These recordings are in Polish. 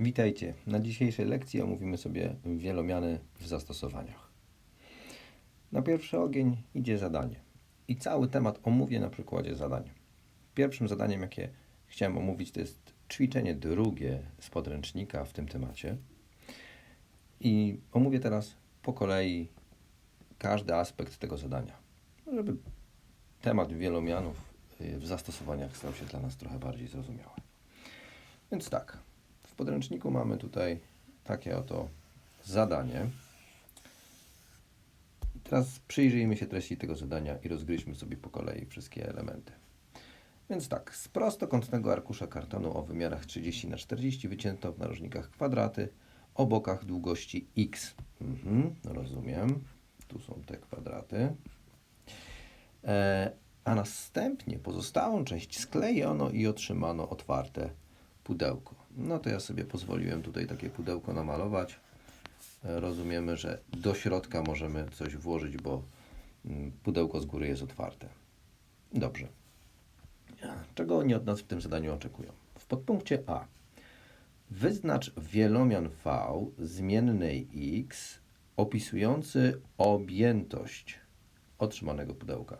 Witajcie. Na dzisiejszej lekcji omówimy sobie wielomiany w zastosowaniach. Na pierwszy ogień idzie zadanie. I cały temat omówię na przykładzie zadania. Pierwszym zadaniem, jakie chciałem omówić, to jest ćwiczenie drugie z podręcznika w tym temacie. I omówię teraz po kolei każdy aspekt tego zadania, żeby temat wielomianów y, w zastosowaniach stał się dla nas trochę bardziej zrozumiały. Więc tak, podręczniku mamy tutaj takie oto zadanie. Teraz przyjrzyjmy się treści tego zadania i rozgryźmy sobie po kolei wszystkie elementy. Więc tak, z prostokątnego arkusza kartonu o wymiarach 30 na 40 wycięto w narożnikach kwadraty o bokach długości x. Mhm, rozumiem. Tu są te kwadraty. E, a następnie pozostałą część sklejono i otrzymano otwarte pudełko. No to ja sobie pozwoliłem tutaj takie pudełko namalować. E, Rozumiemy, że do środka możemy coś włożyć, bo mm, pudełko z góry jest otwarte. Dobrze. Czego oni od nas w tym zadaniu oczekują? W podpunkcie A. Wyznacz wielomian V zmiennej x opisujący objętość otrzymanego pudełka.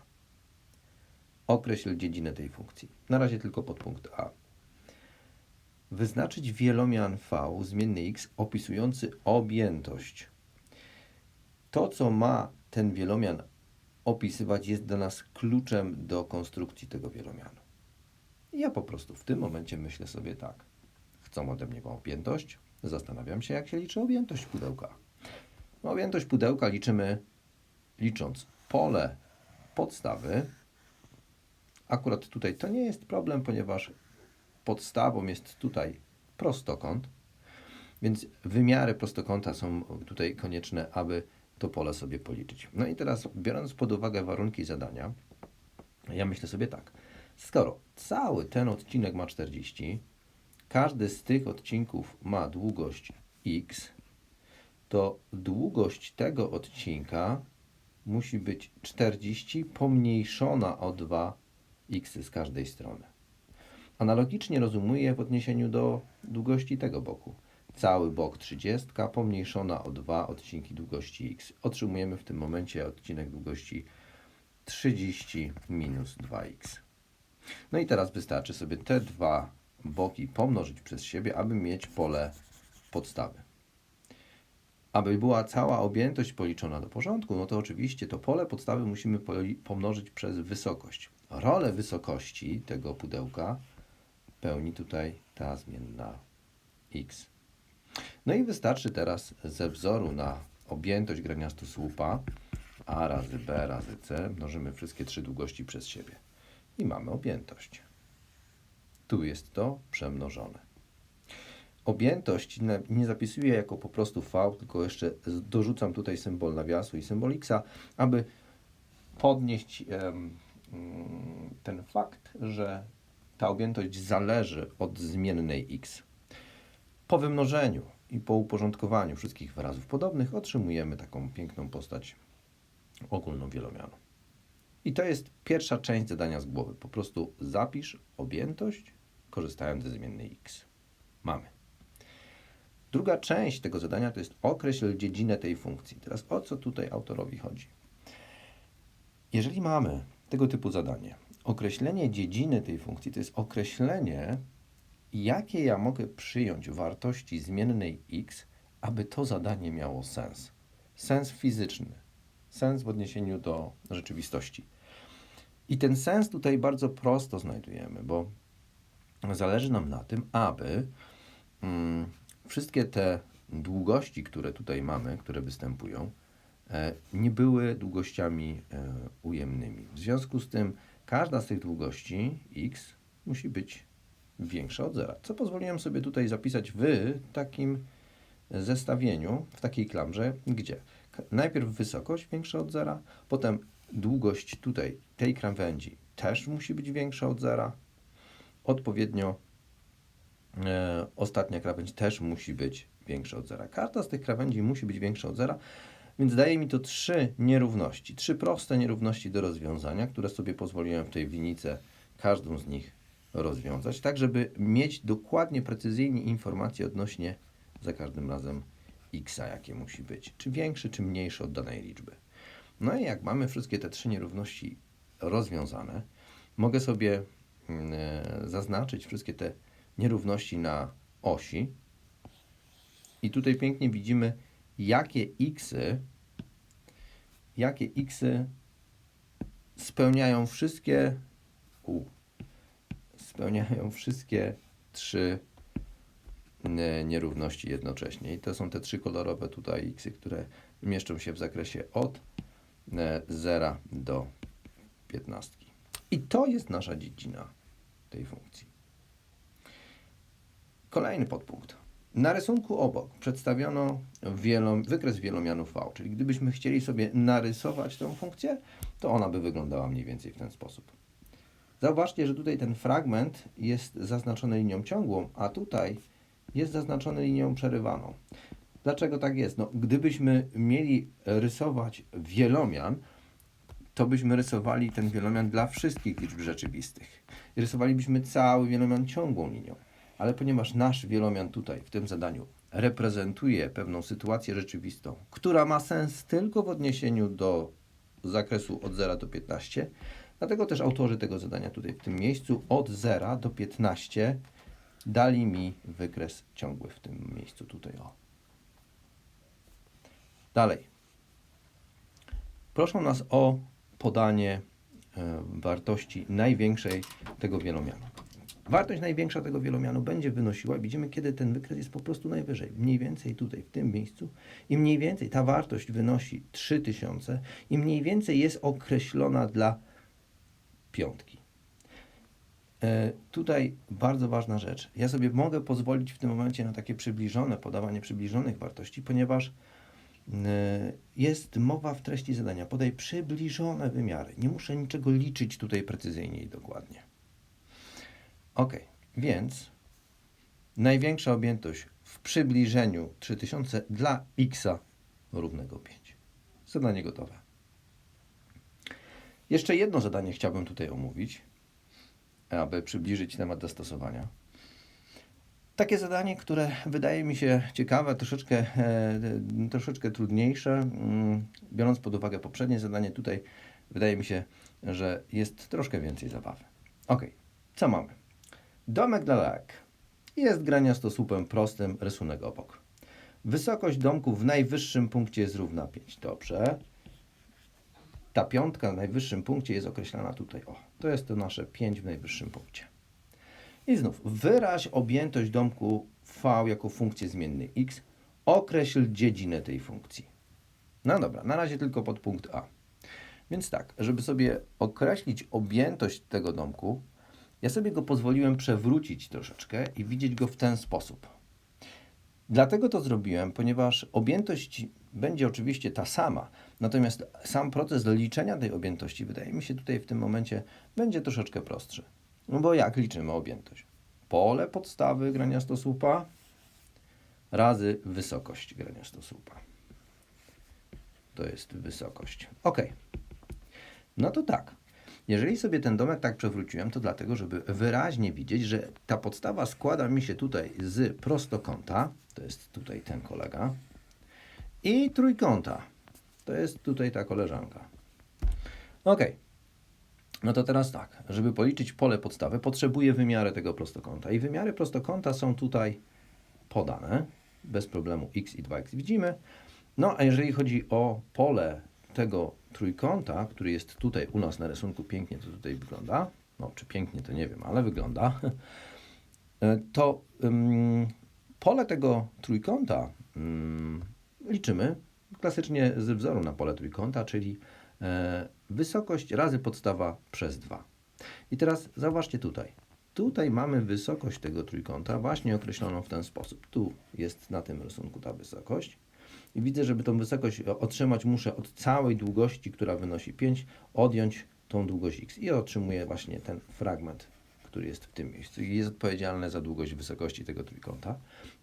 Określ dziedzinę tej funkcji. Na razie tylko podpunkt A. Wyznaczyć wielomian V zmienny x opisujący objętość. To, co ma ten wielomian opisywać, jest dla nas kluczem do konstrukcji tego wielomianu. Ja po prostu w tym momencie myślę sobie tak. Chcą ode mnie objętość. Zastanawiam się, jak się liczy objętość pudełka. Objętość pudełka liczymy licząc pole podstawy. Akurat tutaj to nie jest problem, ponieważ podstawą jest tutaj prostokąt, więc wymiary prostokąta są tutaj konieczne, aby to pole sobie policzyć. No i teraz, biorąc pod uwagę warunki zadania, ja myślę sobie tak. Skoro cały ten odcinek ma 40, każdy z tych odcinków ma długość x, to długość tego odcinka musi być 40 pomniejszona o 2 x z każdej strony. Analogicznie rozumuję w odniesieniu do długości tego boku. Cały bok 30 pomniejszona o 2 odcinki długości x. Otrzymujemy w tym momencie odcinek długości 30 minus 2x. No i teraz wystarczy sobie te dwa boki pomnożyć przez siebie, aby mieć pole podstawy. Aby była cała objętość policzona do porządku, no to oczywiście to pole podstawy musimy pomnożyć przez wysokość. Rolę wysokości tego pudełka pełni tutaj ta zmienna x. No i wystarczy teraz ze wzoru na objętość graniastu słupa a razy b razy c mnożymy wszystkie trzy długości przez siebie i mamy objętość. Tu jest to przemnożone. Objętość nie- zapisuję jako po prostu v, tylko jeszcze dorzucam tutaj symbol nawiasu i symbol x, aby podnieść mm, ten fakt, że ta objętość zależy od zmiennej x. Po wymnożeniu i po uporządkowaniu wszystkich wyrazów podobnych otrzymujemy taką piękną postać ogólną wielomianu. I to jest pierwsza część zadania z głowy. Po prostu zapisz objętość, korzystając ze zmiennej x. Mamy. Druga część tego zadania to jest określ dziedzinę tej funkcji. Teraz o co tutaj autorowi chodzi? Jeżeli mamy tego typu zadanie, określenie dziedziny tej funkcji to jest określenie, jakie ja mogę przyjąć wartości zmiennej x, aby to zadanie miało sens. Sens fizyczny, sens w odniesieniu do rzeczywistości. I ten sens tutaj bardzo prosto znajdujemy, bo zależy nam na tym, aby mm, wszystkie te długości, które tutaj mamy, które występują, e, nie były długościami e, ujemnymi. W związku z tym każda z tych długości x musi być większa od zera. Co pozwoliłem sobie tutaj zapisać w takim zestawieniu, w takiej klamrze, gdzie najpierw wysokość większa od zera, potem długość tutaj tej krawędzi też musi być większa od zera, odpowiednio e, ostatnia krawędź też musi być większa od zera. Każda z tych krawędzi musi być większa od zera, więc daje mi to trzy nierówności, trzy proste nierówności do rozwiązania, które sobie pozwoliłem w tej winice każdą z nich rozwiązać, tak żeby mieć dokładnie, precyzyjnie informacje odnośnie za każdym razem x, jakie musi być, czy większy, czy mniejszy od danej liczby. No i jak mamy wszystkie te trzy nierówności rozwiązane, mogę sobie mm, e, zaznaczyć wszystkie te nierówności na osi i tutaj pięknie widzimy, jakie xy, jakie xy spełniają wszystkie u, spełniają wszystkie trzy nierówności jednocześnie. I to są te trzy kolorowe tutaj xy, które mieszczą się w zakresie od e, 0 do 15. I to jest nasza dziedzina tej funkcji. Kolejny podpunkt. Na rysunku obok przedstawiono wielo, wykres wielomianu V, czyli gdybyśmy chcieli sobie narysować tę funkcję, to ona by wyglądała mniej więcej w ten sposób. Zauważcie, że tutaj ten fragment jest zaznaczony linią ciągłą, a tutaj jest zaznaczony linią przerywaną. Dlaczego tak jest? No, gdybyśmy mieli rysować wielomian, to byśmy rysowali ten wielomian dla wszystkich liczb rzeczywistych. Rysowalibyśmy cały wielomian ciągłą linią. Ale ponieważ nasz wielomian tutaj w tym zadaniu reprezentuje pewną sytuację rzeczywistą, która ma sens tylko w odniesieniu do zakresu od 0 do 15, dlatego też autorzy tego zadania tutaj w tym miejscu od 0 do 15 dali mi wykres ciągły w tym miejscu tutaj o. Dalej. Proszą nas o podanie e, wartości największej tego wielomianu. Wartość największa tego wielomianu będzie wynosiła, widzimy, kiedy ten wykres jest po prostu najwyżej. Mniej więcej tutaj, w tym miejscu. I mniej więcej ta wartość wynosi 3000 i mniej więcej jest określona dla piątki. E, tutaj bardzo ważna rzecz. Ja sobie mogę pozwolić w tym momencie na takie przybliżone, podawanie przybliżonych wartości, ponieważ e, jest mowa w treści zadania. Podaj przybliżone wymiary. Nie muszę niczego liczyć tutaj precyzyjnie i dokładnie. Ok, więc największa objętość w przybliżeniu 3000 dla x równego 5. Zadanie gotowe. Jeszcze jedno zadanie chciałbym tutaj omówić, aby przybliżyć temat dostosowania. Takie zadanie, które wydaje mi się ciekawe, troszeczkę, e, troszeczkę trudniejsze, mm, biorąc pod uwagę poprzednie zadanie, tutaj wydaje mi się, że jest troszkę więcej zabawy. Ok, co mamy? Domek dla lalek. Jest graniastosłupem prostym, rysunek obok. Wysokość domku w najwyższym punkcie jest równa 5. Dobrze. Ta piątka w najwyższym punkcie jest określana tutaj. O, to jest to nasze 5 w najwyższym punkcie. I znów wyraź objętość domku V jako funkcję zmiennej x. Określ dziedzinę tej funkcji. No dobra, na razie tylko pod punkt A. Więc tak, żeby sobie określić objętość tego domku, ja sobie go pozwoliłem przewrócić troszeczkę i widzieć go w ten sposób. Dlatego to zrobiłem, ponieważ objętość będzie oczywiście ta sama, natomiast sam proces liczenia tej objętości wydaje mi się tutaj w tym momencie będzie troszeczkę prostszy. No bo jak liczymy objętość? Pole podstawy graniastosłupa razy wysokość graniastosłupa. To jest wysokość. Ok. No to tak. Jeżeli sobie ten domek tak przewróciłem, to dlatego, żeby wyraźnie widzieć, że ta podstawa składa mi się tutaj z prostokąta, to jest tutaj ten kolega, i trójkąta, to jest tutaj ta koleżanka. Ok. No to teraz tak, żeby policzyć pole podstawy, potrzebuję wymiary tego prostokąta. I wymiary prostokąta są tutaj podane, bez problemu x i 2x widzimy. No a jeżeli chodzi o pole tego trójkąta, który jest tutaj u nas na rysunku, pięknie to tutaj wygląda, no czy pięknie to nie wiem, ale wygląda, to um, pole tego trójkąta um, liczymy klasycznie z wzoru na pole trójkąta, czyli e, wysokość razy podstawa przez 2. I teraz zauważcie tutaj. Tutaj mamy wysokość tego trójkąta właśnie określoną w ten sposób. Tu jest na tym rysunku ta wysokość. I widzę, żeby tą wysokość otrzymać, muszę od całej długości, która wynosi 5, odjąć tą długość x. I otrzymuję właśnie ten fragment, który jest w tym miejscu. I jest odpowiedzialny za długość wysokości tego trójkąta.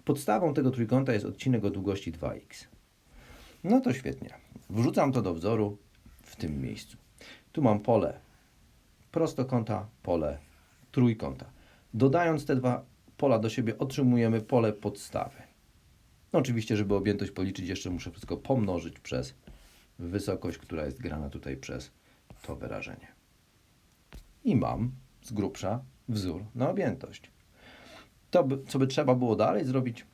Podstawą tego trójkąta jest odcinek o długości 2x. No to świetnie. Wrzucam to do wzoru w tym miejscu. Tu mam pole prostokąta, pole trójkąta. Dodając te dwa pola do siebie, otrzymujemy pole podstawy. No oczywiście, żeby objętość policzyć, jeszcze muszę wszystko pomnożyć przez wysokość, która jest grana tutaj przez to wyrażenie. I mam z grubsza wzór na objętość. To, co by trzeba było dalej zrobić,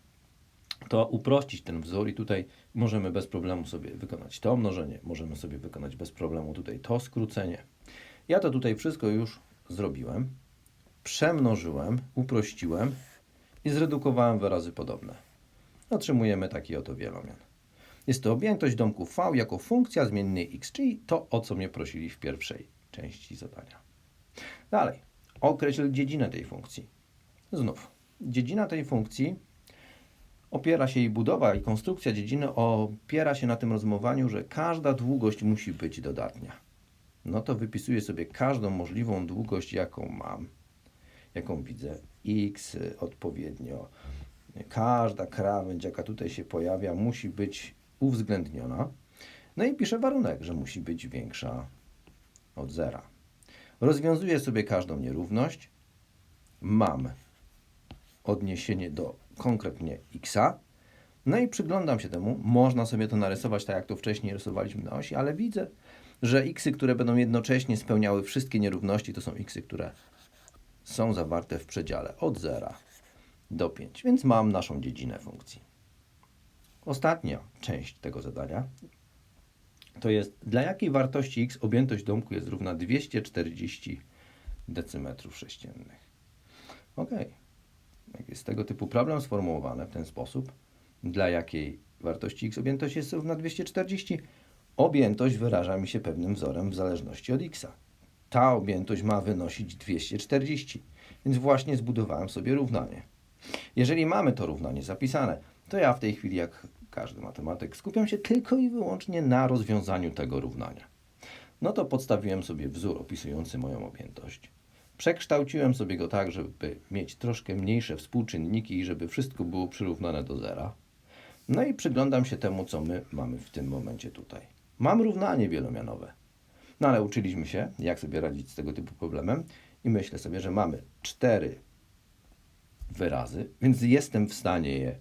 to uprościć ten wzór i tutaj możemy bez problemu sobie wykonać to mnożenie, możemy sobie wykonać bez problemu tutaj to skrócenie. Ja to tutaj wszystko już zrobiłem, przemnożyłem, uprościłem i zredukowałem wyrazy podobne. Otrzymujemy taki oto wielomian. Jest to objętość domku V jako funkcja zmiennej x, czyli to, o co mnie prosili w pierwszej części zadania. Dalej, określ dziedzinę tej funkcji. Znów, dziedzina tej funkcji opiera się jej budowa i konstrukcja dziedziny opiera się na tym rozumowaniu, że każda długość musi być dodatnia. No to wypisuję sobie każdą możliwą długość, jaką mam, jaką widzę, x odpowiednio. Każda krawędź, jaka tutaj się pojawia, musi być uwzględniona. No i piszę warunek, że musi być większa od zera. Rozwiązuję sobie każdą nierówność. Mam odniesienie do konkretnie x. No i przyglądam się temu. Można sobie to narysować tak, jak to wcześniej rysowaliśmy na osi, ale widzę, że x, które będą jednocześnie spełniały wszystkie nierówności, to są x, które są zawarte w przedziale od 0 do 5. Więc mam naszą dziedzinę funkcji. Ostatnia część tego zadania to jest dla jakiej wartości x objętość domku jest równa 240 decymetrów sześciennych. Ok. Jak jest tego typu problem sformułowany w ten sposób, dla jakiej wartości x objętość jest równa 240, objętość wyraża mi się pewnym wzorem w zależności od x. Ta objętość ma wynosić 240, więc właśnie zbudowałem sobie równanie. Jeżeli mamy to równanie zapisane, to ja w tej chwili, jak każdy matematyk, skupiam się tylko i wyłącznie na rozwiązaniu tego równania. No to podstawiłem sobie wzór opisujący moją objętość. Przekształciłem sobie go tak, żeby mieć troszkę mniejsze współczynniki i żeby wszystko było przyrównane do zera. No i przyglądam się temu, co my mamy w tym momencie tutaj. Mam równanie wielomianowe. No ale uczyliśmy się, jak sobie radzić z tego typu problemem i myślę sobie, że mamy cztery wyrazy, więc jestem w stanie je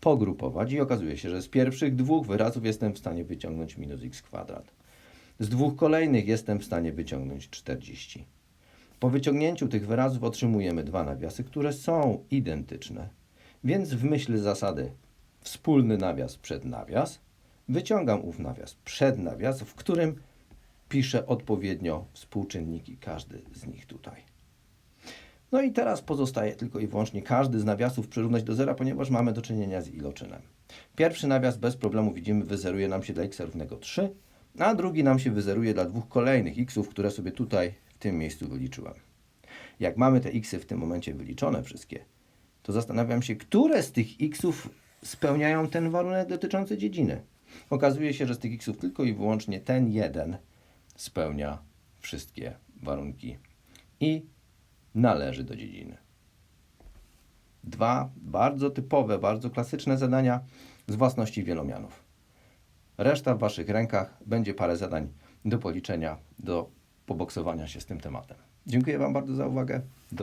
pogrupować i okazuje się, że z pierwszych dwóch wyrazów jestem w stanie wyciągnąć minus x kwadrat. Z dwóch kolejnych jestem w stanie wyciągnąć 40. Po wyciągnięciu tych wyrazów otrzymujemy dwa nawiasy, które są identyczne. Więc w myśl zasady wspólny nawias przed nawias wyciągam ów nawias przed nawias, w którym piszę odpowiednio współczynniki, każdy z nich tutaj. No i teraz pozostaje tylko i wyłącznie każdy z nawiasów przyrównać do zera, ponieważ mamy do czynienia z iloczynem. Pierwszy nawias bez problemu widzimy wyzeruje nam się dla x równego 3, a drugi nam się wyzeruje dla dwóch kolejnych xów, które sobie tutaj w tym miejscu wyliczyłem. Jak mamy te xy w tym momencie wyliczone wszystkie, to zastanawiam się, które z tych xów spełniają ten warunek dotyczący dziedziny. Okazuje się, że z tych xów tylko i wyłącznie ten jeden spełnia wszystkie warunki i należy do dziedziny. Dwa bardzo typowe, bardzo klasyczne zadania z własności wielomianów. Reszta w Waszych rękach będzie parę zadań do policzenia, do poboksowania się z tym tematem. Dziękuję Wam bardzo za uwagę. Do